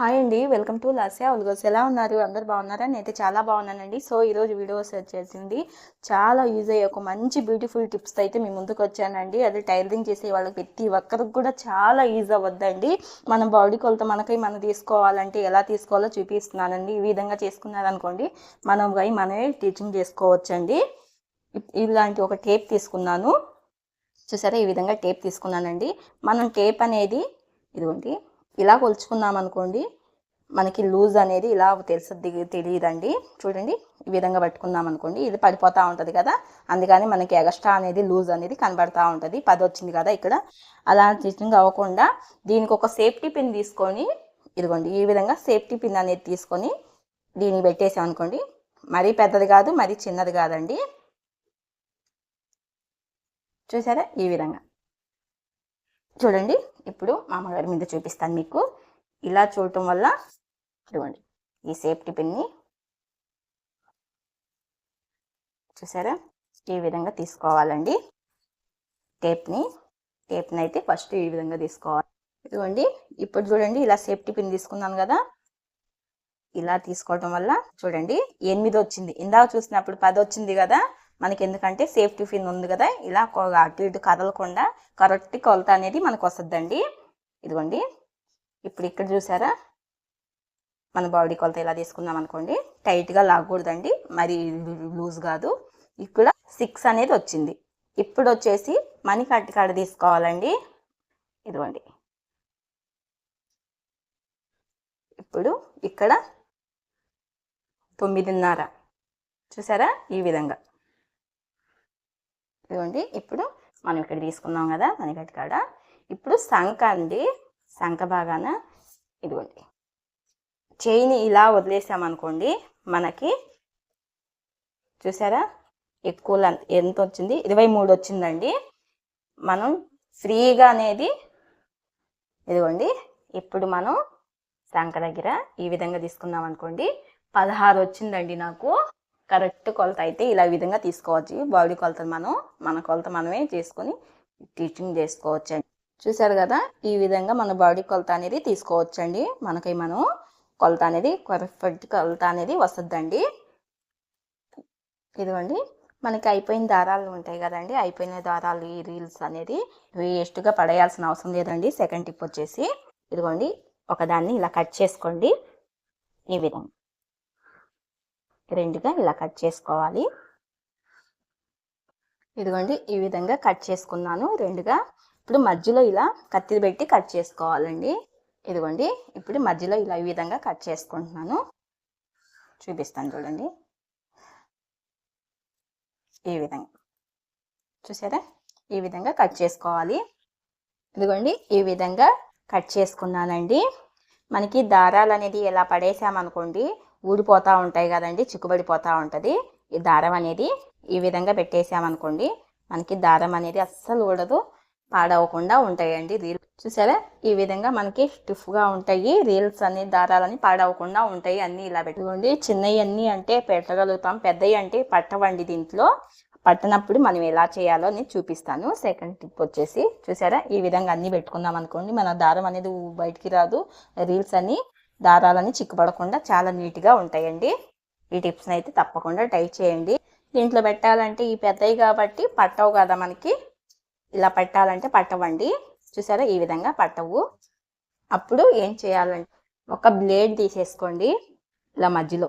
Hi అండి. Welcome to Lasya vlogs. ఎలా ఉన్నారు? అందరు బాగున్నారా? నేనైతే చాలా బాగున్నానండి. సో ఈరోజు వీడియోస్ వచ్చేసింది. చాలా యూజ్ అయ్యే ఒక మంచి బ్యూటిఫుల్ టిప్స్ అయితే మీ ముందుకు వచ్చానండి. అది టైలరింగ్ చేసే వాళ్ళకి ప్రతి ఒక్కరికి కూడా చాలా యూజ్ అవ్వద్దండి. మన బాడీ కొలత మనకై మనం తీసుకోవాలంటే ఎలా తీసుకోవాలో చూపిస్తున్నానండి. ఈ విధంగా చేసుకున్నారనుకోండి మనం అయి మనమే టీచింగ్ చేసుకోవచ్చండి. ఇ- ఇలాంటి ఒక టేప్ తీసుకున్నాను. చూసారా? ఈ విధంగా టేప్ తీసుకున్నానండి. మనం టేప్ అనేది ఇదిగోండి ఇలా కొలుచుకున్నాం అనుకోండి. మనకి లూజ్ అనేది ఇలా తెలుస్తుంది తెలియదండి చూడండి ఈ విధంగా పట్టుకున్నాం అనుకోండి. ఇది పడిపోతూ ఉంటుంది కదా. అందుకని మనకి ఎగస్ట్రా అనేది లూజ్ అనేది కనబడతా ఉంటుంది. పది వచ్చింది కదా ఇక్కడ. అలా స్టిచ్చింగ్ అవ్వకుండా దీనికి ఒక సేఫ్టీ పిన్ తీసుకొని ఇదిగోండి ఈ విధంగా సేఫ్టీ పిన్ అనేది తీసుకొని దీనికి పెట్టేసాం అనుకోండి. మరీ పెద్దది కాదు మరీ చిన్నది కాదండి. చూసారా? ఈ విధంగా. చూడండి ఇప్పుడు మా అమ్మగారి మీద చూపిస్తాను మీకు. ఇలా చూడటం వల్ల చూడండి ఈ సేఫ్టీ పిన్ని చూసారా? ఈ విధంగా తీసుకోవాలండి. టేప్ని టేప్ని అయితే ఫస్ట్ ఈ విధంగా తీసుకోవాలి. ఇదిగోండి ఇప్పుడు చూడండి ఇలా సేఫ్టీ పిన్ తీసుకున్నాను కదా. ఇలా తీసుకోవడం వల్ల చూడండి ఎనిమిది వచ్చింది. ఇందాక చూసినప్పుడు పది వచ్చింది కదా. మనకి ఎందుకంటే సేఫ్టీ పిన్ ఉంది కదా ఇలా అటు ఇటు కదలకుండా కరెక్ట్ కొలత అనేది మనకు వస్తుందండి ఇదిగోండి ఇప్పుడు ఇక్కడ చూసారా? మన బాడీ కొలత ఇలా తీసుకుందాం అనుకోండి. టైట్గా లాగకూడదండి మరి లూజ్ కాదు. ఇక్కడ సిక్స్ అనేది వచ్చింది. ఇప్పుడు వచ్చేసి మనీ కట్టి కాడ తీసుకోవాలండి. ఇదిగోండి. ఇప్పుడు ఇక్కడ తొమ్మిదిన్నర. చూసారా? ఈ విధంగా. ఇదిగోండి ఇప్పుడు మనం ఇక్కడ తీసుకున్నాం కదా మణికట్టు కాడ. ఇప్పుడు సంఖ అండి సంఖ భాగాన ఇదిగోండి. చేయిని ఇలా వదిలేసామనుకోండి మనకి చూసారా? ఎక్కువ ఎంత వచ్చింది? ఇరవై మూడు వచ్చిందండి. మనం ఫ్రీగా అనేది ఇదిగోండి ఇప్పుడు మనం సంఖ దగ్గర ఈ విధంగా తీసుకున్నాం అనుకోండి పదహారు వచ్చిందండి నాకు. కరెక్ట్ కొలత అయితే ఇలా విధంగా తీసుకోవచ్చు. బాడీ కొలత మనం మన కొలత మనమే చేసుకొని టీచింగ్ చేసుకోవచ్చు చూశారు చూసారు కదా? ఈ విధంగా మన బాడీ కొలత అనేది తీసుకోవచ్చండి. మనకి మనం కొలత అనేది పర్ఫెక్ట్ కొలత అనేది వస్తుందండి. ఇదిగోండి. మనకి అయిపోయిన దారాలు ఉంటాయి కదండి. అయిపోయిన దారాలు ఈ రీల్స్ అనేది వేస్ట్గా పడేయాల్సిన అవసరం లేదండి. సెకండ్ టిప్ వచ్చేసి ఇదిగోండి. ఒకదాన్ని ఇలా కట్ చేసుకోండి. ఈ విధంగా. రెండుగా ఇలా కట్ చేసుకోవాలి. ఇదిగోండి ఈ విధంగా కట్ చేసుకున్నాను. రెండుగా ఇప్పుడు మధ్యలో ఇలా కత్తి పెట్టి కట్ చేసుకోవాలండి. ఇదిగోండి ఇప్పుడు మధ్యలో ఇలా ఈ విధంగా కట్ చేసుకుంటున్నాను. చూపిస్తాను చూడండి. ఈ విధంగా. చూసారా? ఈ విధంగా కట్ చేసుకోవాలి. ఇదిగోండి ఈ విధంగా కట్ చేసుకున్నానండి. మనకి దారాలు అనేది ఎలా పడేసామనుకోండి ఊడిపోతూ ఉంటాయి కదండి చిక్కుబడిపోతూ ఉంటుంది. ఈ దారం అనేది ఈ విధంగా పెట్టేసామనుకోండి మనకి దారం అనేది అస్సలు ఊడదు పాడవకుండా ఉంటాయండి రీల్ చూసారా? ఈ విధంగా మనకి స్టిఫ్గా ఉంటాయి రీల్స్ అన్ని దారాలని పాడవకుండా ఉంటాయి అన్నీ ఇలా పెట్టుకోండి చిన్నవి అన్నీ అంటే పెట్టగలుగుతాం పెద్దవి అంటే పట్టవండి దీంట్లో. పట్టనప్పుడు మనం ఎలా చేయాలో అని చూపిస్తాను. సెకండ్ టిప్ వచ్చేసి చూసారా? ఈ విధంగా అన్నీ పెట్టుకున్నాం అనుకోండి మన దారం అనేది బయటికి రాదు రీల్స్ అన్ని దారాలని చిక్కుపడకుండా చాలా నీట్గా ఉంటాయండి. ఈ టిప్స్ని అయితే తప్పకుండా ట్రై చేయండి. దీంట్లో పెట్టాలంటే ఈ పెద్దవి కాబట్టి పట్టవు కదా మనకి. ఇలా పెట్టాలంటే పట్టవండి. చూసారా? ఈ విధంగా పట్టవు. అప్పుడు ఏం చేయాలంటే ఒక బ్లేడ్ తీసేసుకోండి ఇలా మధ్యలో.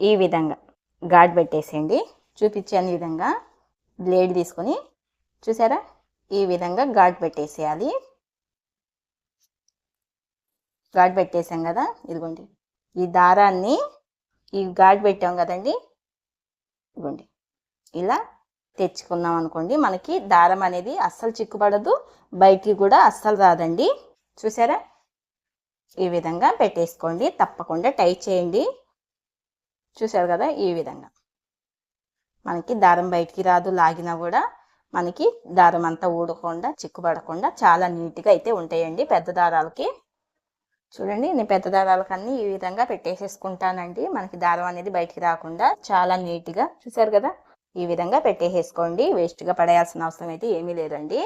ఈ విధంగా గాడ్ పెట్టేసేయండి. చూపించాను విధంగా బ్లేడ్ తీసుకొని చూసారా? ఈ విధంగా గాడ్ పెట్టేసేయాలి. గాడ్ పెట్టేసాం కదా? ఇదిగోండి. ఈ దారాన్ని ఈ గాడ్ పెట్టాం కదండి? ఇదిగోండి. ఇలా తెచ్చుకున్నాం అనుకోండి. మనకి దారం అనేది అస్సలు చిక్కుపడదు. బయటికి కూడా అస్సలు రాదండి. చూసారా? ఈ విధంగా పెట్టేసుకోండి. తప్పకుండా టై చేయండి. చూసారు కదా? ఈ విధంగా. మనకి దారం బయటికి రాదు. లాగినా కూడా మనకి దారం అంతా ఊడకుండా చిక్కుపడకుండా చాలా నీట్గా అయితే ఉంటాయండి. పెద్ద దారాలకి. చూడండి నేను పెద్ద దారాలకన్నీ ఈ విధంగా పెట్టేసేసుకుంటానండి. మనకి దారం అనేది బయటికి రాకుండా చాలా నీట్గా చూసారు కదా? ఈ విధంగా పెట్టేసేసుకోండి. వేస్ట్గా పడేయాల్సిన అవసరం అయితే ఏమీ లేదండి.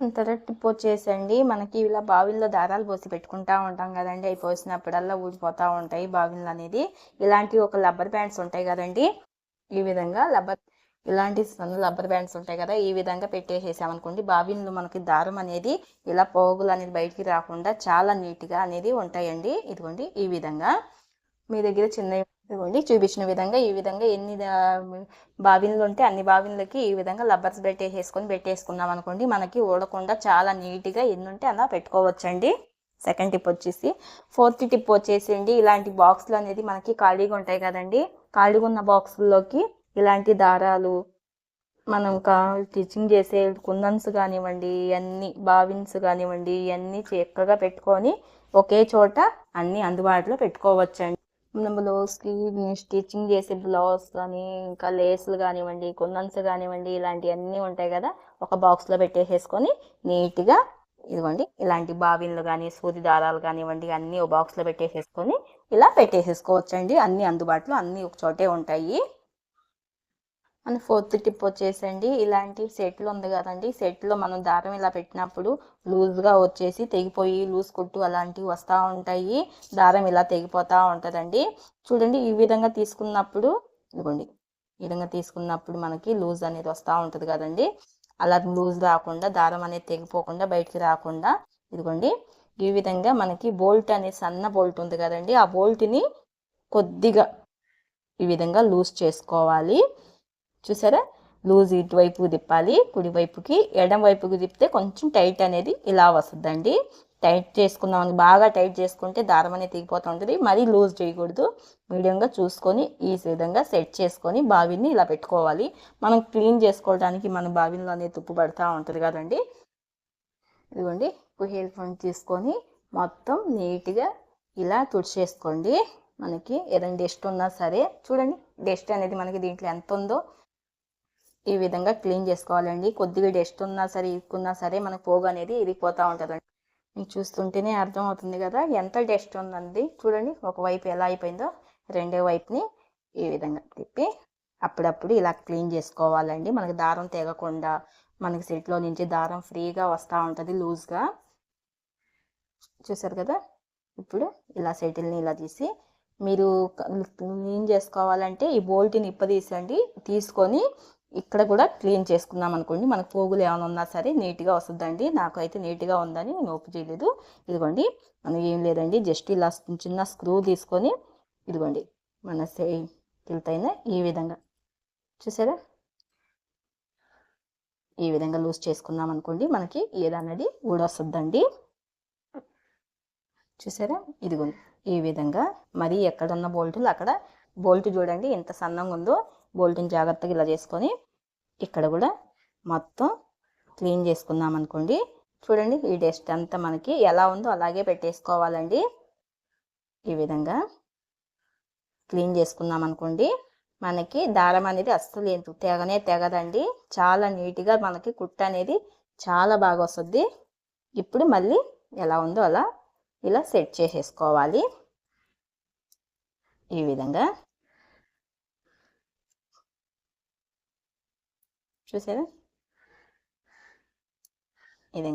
తర్వాత టిప్ వచ్చేసండి మనకి ఇలా బావిల్లో దారాలు పోసి పెట్టుకుంటా ఉంటాం కదండి. అవి పోసినప్పుడల్లా ఊడిపోతూ ఉంటాయి బావిళ్ళు అనేది ఇలాంటి ఒక రబ్బర్ బ్యాండ్స్ ఉంటాయి కదండి. ఈ విధంగా లబ్బర్ ఇలాంటి సన్న రబ్బర్ బ్యాండ్స్ ఉంటాయి కదా ఈ విధంగా పెట్టేసేసామనుకోండి బావిల్లో మనకి దారం అనేది ఇలా పోగులు అనేది బయటికి రాకుండా చాలా నీట్గా అనేది ఉంటాయండి. ఇదిగోండి ఈ విధంగా. మీ దగ్గర చిన్న ఇదిగోండి చూపించిన విధంగా ఈ విధంగా ఎన్ని బావిన్లు ఉంటే అన్ని బావిన్లకి ఈ విధంగా లబ్బర్స్ పెట్టేసుకొని పెట్టేసుకున్నాం అనుకోండి మనకి ఊడకుండా చాలా నీట్గా ఎన్ని ఉంటే అలా పెట్టుకోవచ్చండి. సెకండ్ టిప్ వచ్చేసి ఫోర్త్ టిప్ వచ్చేసిండి ఇలాంటి బాక్స్లు అనేది మనకి ఖాళీగా ఉంటాయి కదండి. ఖాళీగా ఉన్న బాక్స్లోకి ఇలాంటి దారాలు మనం కా స్టిచ్చింగ్ చేసే కుందన్స్ కానివ్వండి అన్ని బావిన్స్ కానివ్వండి ఇవన్నీ చక్కగా పెట్టుకొని ఒకే చోట అన్నీ అందుబాటులో పెట్టుకోవచ్చండి. బ్లౌజ్కి స్టిచ్చింగ్ చేసే బ్లౌజ్ కానీ ఇంకా లేస్లు కానివ్వండి కుందన్స్ కానివ్వండి ఇలాంటివన్నీ ఉంటాయి కదా ఒక బాక్స్లో పెట్టేసేసుకొని నీట్గా ఇదిగోండి ఇలాంటి బావిన్లు కానీ సూది దారాలు కానివ్వండి అన్నీ ఒక బాక్స్లో పెట్టేసేసుకొని ఇలా పెట్టేసేసుకోవచ్చండి. అన్నీ అందుబాటులో అన్నీ ఒక చోటే ఉంటాయి. అండ్ ఫోర్త్ టిప్ వచ్చేసండి. ఇలాంటి సెట్లు ఉంది కదండి. సెట్లో మనం దారం ఇలా పెట్టినప్పుడు లూజ్గా వచ్చేసి తెగిపోయి లూజ్ కుట్టు అలాంటివి వస్తూ ఉంటాయి. దారం ఇలా తెగిపోతూ ఉంటుందండి. చూడండి ఈ విధంగా తీసుకున్నప్పుడు ఇదిగోండి. ఈ విధంగా తీసుకున్నప్పుడు మనకి లూజ్ అనేది వస్తూ ఉంటుంది కదండి. అలా లూజ్ రాకుండా దారం అనేది తెగిపోకుండా బయటికి రాకుండా ఇదిగోండి. ఈ విధంగా మనకి బోల్ట్ అనే సన్న బోల్ట్ ఉంది కదండి. ఆ బోల్ట్ని కొద్దిగా ఈ విధంగా లూజ్ చేసుకోవాలి. చూసారా? లూజ్ ఇటువైపు తిప్పాలి కుడివైపుకి ఎడం వైపుకి తిప్పితే కొంచెం టైట్ అనేది ఇలా వస్తుందండి. టైట్ చేసుకుందాం బాగా టైట్ చేసుకుంటే దారం అనేది తెగిపోతూ ఉంటుంది. మరీ లూజ్ చేయకూడదు. మీడియంగా చూసుకొని ఈ విధంగా సెట్ చేసుకొని బావిని ఇలా పెట్టుకోవాలి. మనం క్లీన్ చేసుకోవడానికి మన బావిలో అనేది తుప్పు పడుతూ ఉంటుంది కదండి. ఇదిగోండి హెయిర్ ఫోన్ తీసుకొని మొత్తం నీట్గా ఇలా తుడిచేసుకోండి. మనకి ఏదైనా డస్ట్ ఉన్నా సరే చూడండి డస్ట్ అనేది మనకి దీంట్లో ఎంత ఉందో ఈ విధంగా క్లీన్ చేసుకోవాలండి. కొద్దిగా డస్ట్ ఉన్నా సరే ఇరుక్కున్నా సరే మనకు పోగు అనేది ఇరిగిపోతూ ఉంటుందండి. మీకు చూస్తుంటేనే అర్థం అవుతుంది కదా ఎంత డస్ట్ ఉందండి. చూడండి ఒకవైపు ఎలా అయిపోయిందో రెండో వైపుని ఈ విధంగా తిప్పి అప్పుడప్పుడు ఇలా క్లీన్ చేసుకోవాలండి. మనకి దారం తెగకుండా మనకి సెట్లో నుంచి దారం ఫ్రీగా వస్తూ ఉంటుంది లూజ్గా. చూసారు కదా ఇప్పుడు ఇలా సెటిల్ని ఇలా తీసి మీరు క్లీన్ చేసుకోవాలంటే ఈ బోల్ట్ని ఇప్పదీసండి తీసుకొని ఇక్కడ కూడా క్లీన్ చేసుకున్నాం అనుకోండి. మనకు పోగులు ఏమైనా ఉన్నా సరే నీట్గా వస్తుందండి. నాకు అయితే నీట్గా ఉందని నేను ఓపు చేయలేదు. ఇదిగోండి మనం ఏం లేదండి. జస్ట్ ఇలా చిన్న స్క్రూ తీసుకొని ఇదిగోండి మన సెల్తైన ఈ విధంగా. చూసారా? ఈ విధంగా లూజ్ చేసుకున్నాం అనుకోండి. మనకి ఏదన్నది ఊడొస్తుందండి. చూసారా? ఇదిగోండి ఈ విధంగా. మరి ఎక్కడున్న బోల్టులు అక్కడ బోల్ట్ చూడండి ఎంత సన్నంగా ఉందో బోల్ట్ని జాగ్రత్తగా ఇలా చేసుకొని ఇక్కడ కూడా మొత్తం క్లీన్ చేసుకుందాం అనుకోండి చూడండి ఈ డస్ట్ అంతా మనకి ఎలా ఉందో అలాగే పెట్టేసుకోవాలండి. ఈ విధంగా క్లీన్ చేసుకున్నాం అనుకోండి మనకి దారం అనేది అస్సలు ఎంత తెగనే తెగదండి. చాలా నీట్గా మనకి కుట్ట అనేది చాలా బాగా వస్తుంది. ఇప్పుడు మళ్ళీ ఎలా ఉందో అలా ఇలా సెట్ చేసేసుకోవాలి. ఈ విధంగా చూసారా ఇది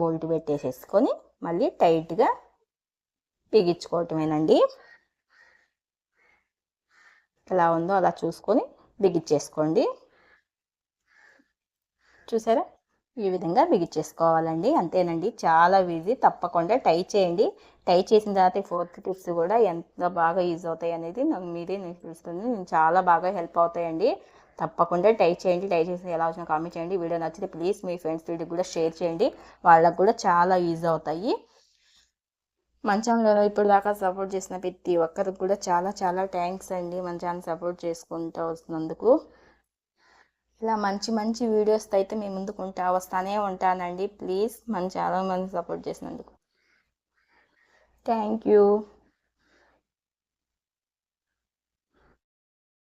బోల్ట్ పెట్టేసేసుకొని మళ్ళీ టైట్గా బిగించుకోవటమేనండి. ఎలా ఉందో అలా చూసుకొని బిగించేసుకోండి. చూసారా? ఈ విధంగా బిగించేసుకోవాలండి. అంతేనండి. చాలా ఈజీ. తప్పకుండా టై చేయండి. టై చేసిన తర్వాత ఫోర్త్ టిప్స్ కూడా ఎంత బాగా యూజ్ అవుతాయి అనేది నాకు మీరే నేను తెలుస్తుంది చాలా బాగా హెల్ప్ అవుతాయండి. తప్పకుండా టై చేయండి టై చేసి ఎలా వచ్చినా కామెంట్ చేయండి. వీడియో నచ్చితే ప్లీజ్ మీ ఫ్రెండ్స్ వీడియో కూడా షేర్ చేయండి. వాళ్ళకు కూడా చాలా యూజ్ అవుతాయి. మన ఇప్పుడు దాకా సపోర్ట్ చేసిన ప్రతి ఒక్కరికి కూడా చాలా చాలా థ్యాంక్స్ అండి. మన ఛానల్ సపోర్ట్ చేసుకుంటూ వస్తున్నందుకు. ఇలా మంచి మంచి వీడియోస్ అయితే మీ ముందుకుంటా వస్తానే ఉంటానండి. ప్లీజ్ మన చాలా మంది సపోర్ట్ చేసినందుకు. Thank you